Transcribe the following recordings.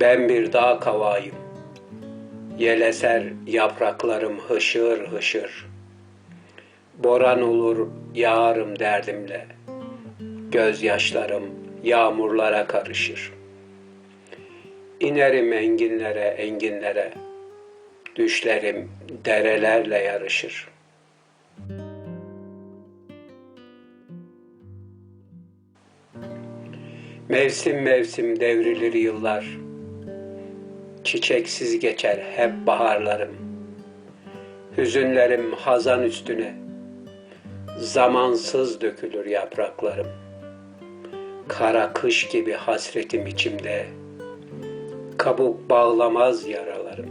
Ben bir dağ kavağıyım. Yel eser yapraklarım hışır hışır. Boran olur yağarım derdimle. Gözyaşlarım yağmurlara karışır. İnerim enginlere enginlere. Düşlerim derelerle yarışır. Mevsim mevsim devrilir yıllar. Çiçeksiz geçer hep baharlarım. Hüzünlerim hazan üstüne. Zamansız dökülür yapraklarım. Kara kış gibi hasretim içimde. Kabuk bağlamaz yaralarım.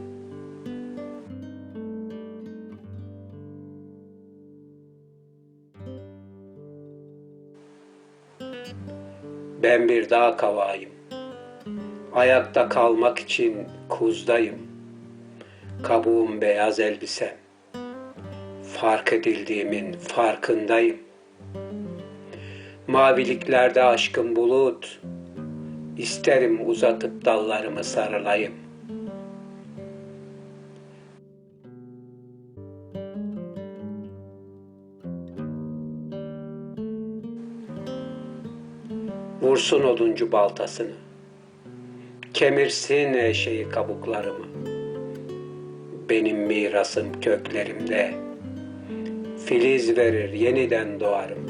Ben bir dağ kavağıyım. Ayakta kalmak için kuzdayım. Kabuğum beyaz elbisem. Fark edildiğimin farkındayım. Maviliklerde aşkın bulut. İsterim uzatıp dallarımı sarılayım. Vursun oduncu baltasını. Kemirsin eşeği kabuklarımı. Benim mirasım köklerimde. Filiz verir yeniden doğarım.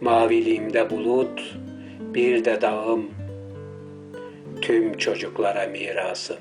Maviliğimde bulut, bir de dağım. Tüm çocuklara mirasım.